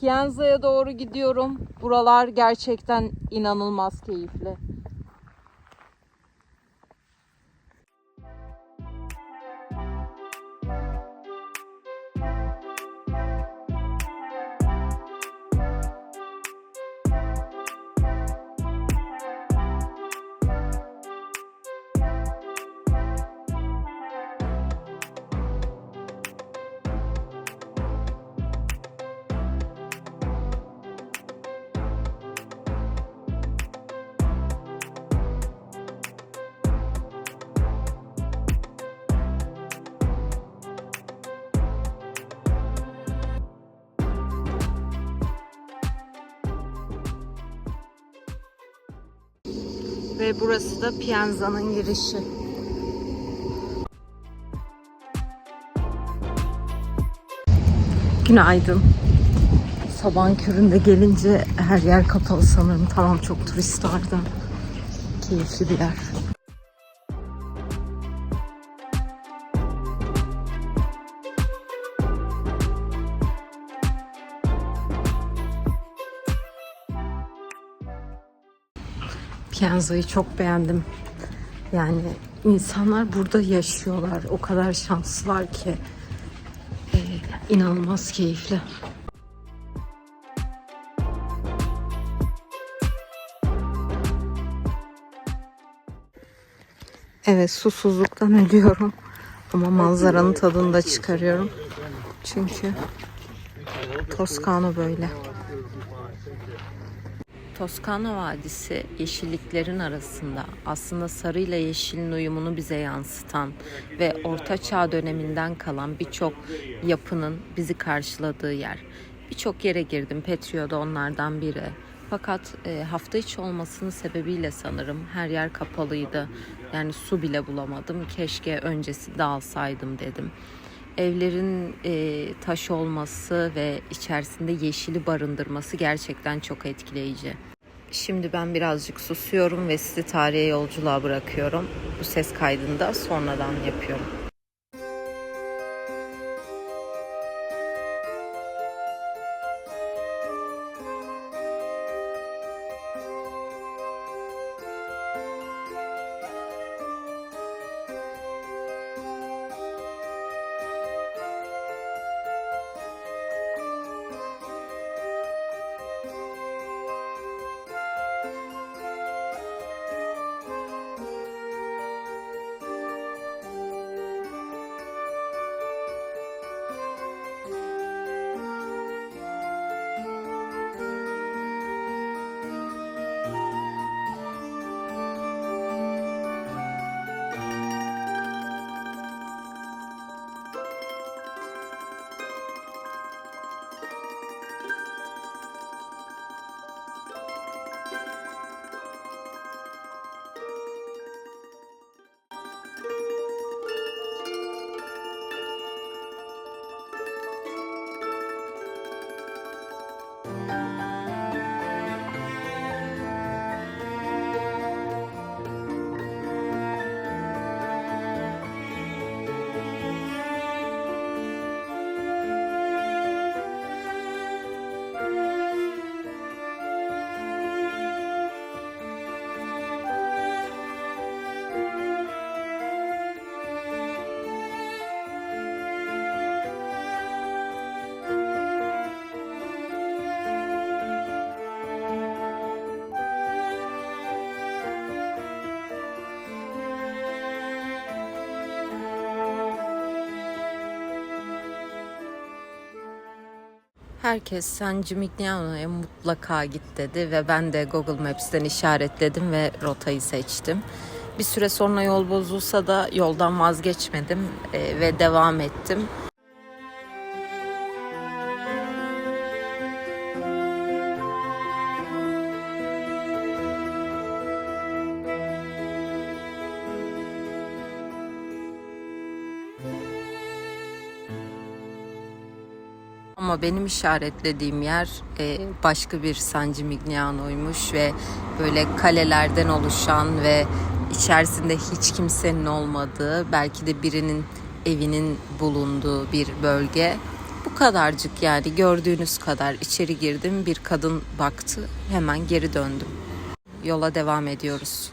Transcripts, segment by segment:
Pienza'ya doğru gidiyorum. Buralar gerçekten inanılmaz keyifli. Ve burası da Pienza'nın girişi. Günaydın. Sabahın köründe gelince her yer kapalı sanırım. Tamam çok turist var da. Keyifli bir yer. Piazza'yı çok beğendim. Yani insanlar burada yaşıyorlar. O kadar şanslılar ki. Ee, inanılmaz keyifli. Evet susuzluktan ölüyorum. Ama manzaranın tadını da çıkarıyorum. Çünkü Toskana böyle. Toskana Vadisi yeşilliklerin arasında aslında sarıyla yeşilin uyumunu bize yansıtan ve Orta Çağ döneminden kalan birçok yapının bizi karşıladığı yer. Birçok yere girdim. Petrio da onlardan biri. Fakat e, hafta içi olmasının sebebiyle sanırım her yer kapalıydı. Yani su bile bulamadım. Keşke öncesinde alsaydım dedim. Evlerin e, taş olması ve içerisinde yeşili barındırması gerçekten çok etkileyici. Şimdi ben birazcık susuyorum ve sizi tarihe yolculuğa bırakıyorum. Bu ses kaydını da sonradan yapıyorum. Herkes San Gimignano'ya mutlaka git dedi ve ben de Google Maps'ten işaretledim ve rotayı seçtim. Bir süre sonra yol bozulsa da yoldan vazgeçmedim ve devam ettim. Ama benim işaretlediğim yer e, başka bir San Gimignano'ymuş ve böyle kalelerden oluşan ve içerisinde hiç kimsenin olmadığı, belki de birinin evinin bulunduğu bir bölge. Bu kadarcık yani gördüğünüz kadar içeri girdim bir kadın baktı hemen geri döndüm. Yola devam ediyoruz.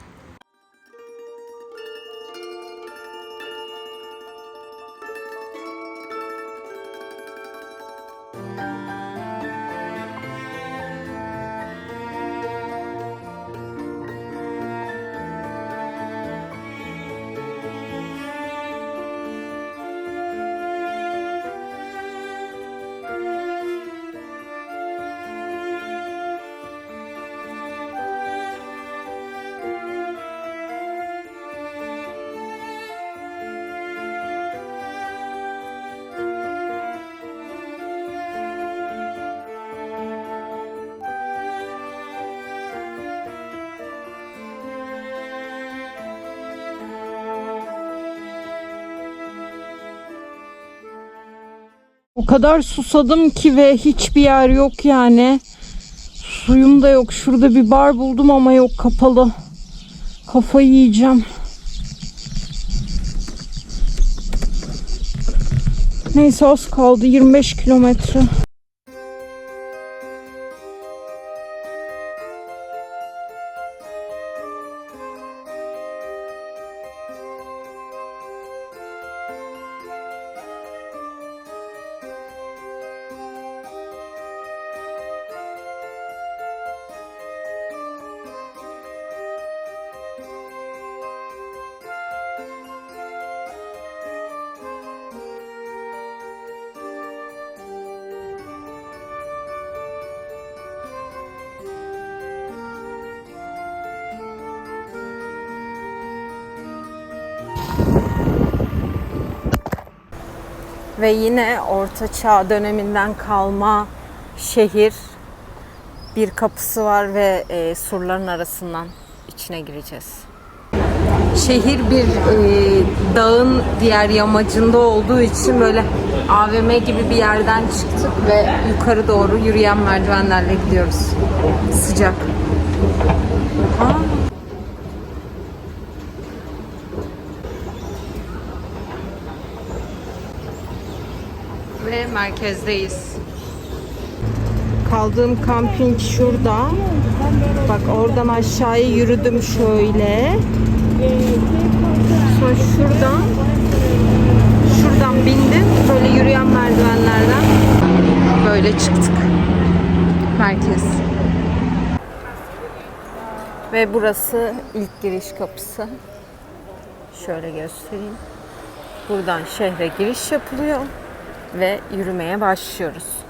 Kadar susadım ki ve hiçbir yer yok yani. Suyum da yok. Şurada bir bar buldum ama yok kapalı. Kafayı yiyeceğim. Neyse az kaldı 25 kilometre. Ve yine Orta Çağ döneminden kalma şehir bir kapısı var ve e, surların arasından içine gireceğiz. Şehir bir e, dağın diğer yamacında olduğu için böyle AVM gibi bir yerden çıktık ve yukarı doğru yürüyen merdivenlerle gidiyoruz. Sıcak. Aa. Ve merkezdeyiz. Kaldığım kamping şurada. Bak oradan aşağıya yürüdüm şöyle. Sonra şuradan şuradan bindim. Böyle yürüyen merdivenlerden Böyle çıktık. Merkez. Ve burası ilk giriş kapısı. Şöyle göstereyim. Buradan şehre giriş yapılıyor ve yürümeye başlıyoruz.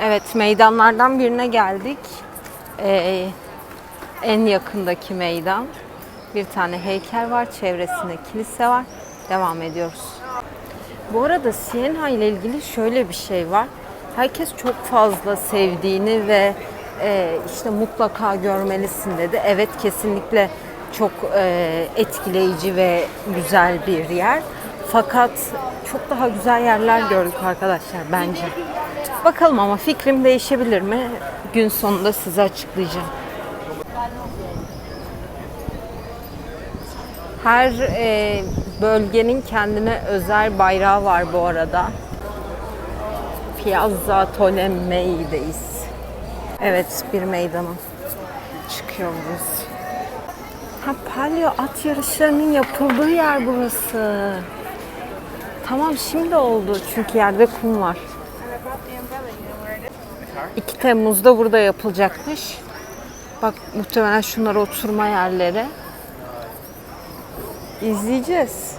Evet, meydanlardan birine geldik. Ee, en yakındaki meydan. Bir tane heykel var, çevresinde kilise var. Devam ediyoruz. Bu arada Siena ile ilgili şöyle bir şey var. Herkes çok fazla sevdiğini ve e, işte mutlaka görmelisin dedi. Evet kesinlikle çok e, etkileyici ve güzel bir yer. Fakat çok daha güzel yerler gördük arkadaşlar bence. Bakalım ama fikrim değişebilir mi? Gün sonunda size açıklayacağım. Her e, bölgenin kendine özel bayrağı var bu arada. Piazza Tolomei'deyiz. Evet, bir meydana çıkıyoruz. Ha, palyo at yarışlarının yapıldığı yer burası. Tamam şimdi oldu çünkü yerde kum var. 2 Temmuz'da burada yapılacakmış. Bak muhtemelen şunlar oturma yerleri. İzleyeceğiz.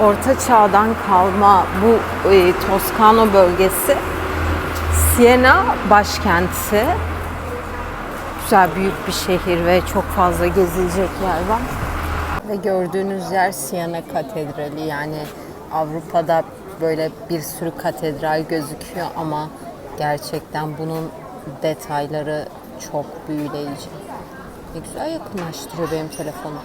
Orta Çağ'dan kalma bu e, Toskano bölgesi Siena başkenti. Güzel büyük bir şehir ve çok fazla gezilecek yer var. Ve gördüğünüz yer Siena Katedrali yani Avrupa'da böyle bir sürü katedral gözüküyor ama gerçekten bunun detayları çok büyüleyici. Ne güzel yakınlaştırıyor benim telefonu.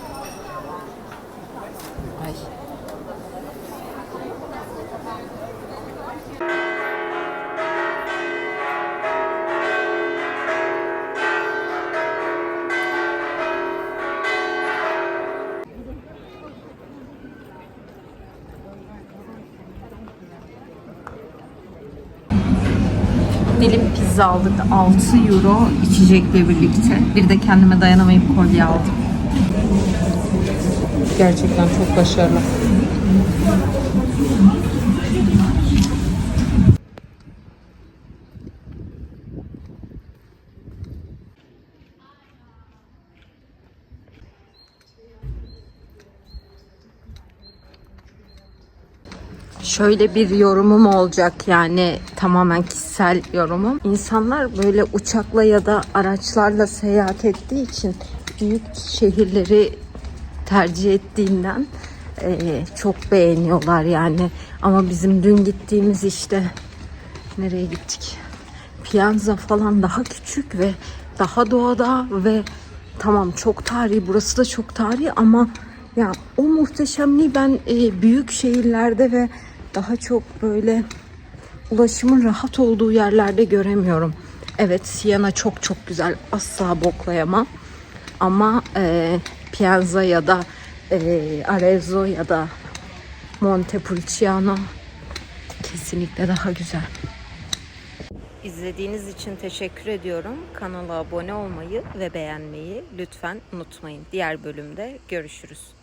Pizza aldık 6 euro içecekle birlikte. Bir de kendime dayanamayıp kolye aldım. Gerçekten çok başarılı. Şöyle bir yorumum olacak yani tamamen kişisel yorumum. İnsanlar böyle uçakla ya da araçlarla seyahat ettiği için büyük şehirleri tercih ettiğinden eee, çok beğeniyorlar yani. Ama bizim dün gittiğimiz işte nereye gittik? Piyanza falan daha küçük ve daha doğada ve tamam çok tarihi burası da çok tarihi ama ya o muhteşemliği ben e, büyük şehirlerde ve daha çok böyle ulaşımın rahat olduğu yerlerde göremiyorum. Evet Siena çok çok güzel asla boklayamam ama e, Piazza ya da e, Arezzo ya da Montepulciano kesinlikle daha güzel. İzlediğiniz için teşekkür ediyorum. Kanala abone olmayı ve beğenmeyi lütfen unutmayın. Diğer bölümde görüşürüz.